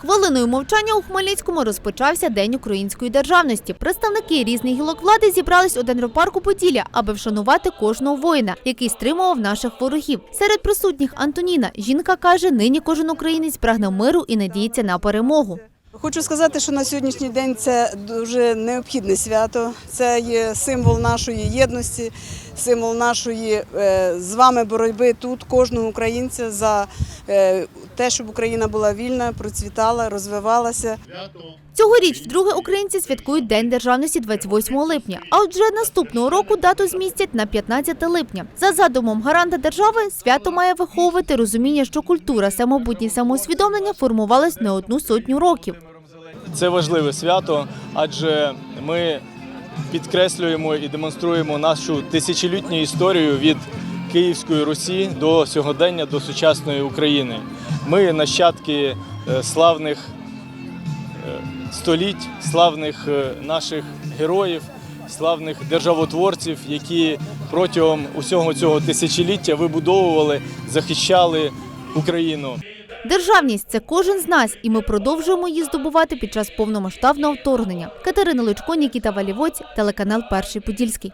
Хвилиною мовчання у Хмельницькому розпочався День української державності. Представники різних гілок влади зібрались у Денропарку Поділля, аби вшанувати кожного воїна, який стримував наших ворогів. Серед присутніх Антоніна жінка каже, нині кожен українець прагне миру і надіється на перемогу. Хочу сказати, що на сьогоднішній день це дуже необхідне свято. Це є символ нашої єдності, символ нашої е, з вами боротьби тут, кожного українця за те, щоб Україна була вільна, процвітала, розвивалася. Цьогоріч вдруге українці святкують День державності 28 липня. А от вже наступного року дату змістять на 15 липня. За задумом гаранта держави, свято має виховувати розуміння, що культура, самобутність самоусвідомлення формувалась не одну сотню років. Це важливе свято, адже ми підкреслюємо і демонструємо нашу тисячолітню історію від Київської Русі до сьогодення, до сучасної України. Ми нащадки е, славних е, століть, славних е, наших героїв, славних державотворців, які протягом усього цього тисячоліття вибудовували, захищали Україну. Державність це кожен з нас, і ми продовжуємо її здобувати під час повномасштабного вторгнення. Катерина Лучко, Нікіта Валівоць, телеканал Перший Подільський.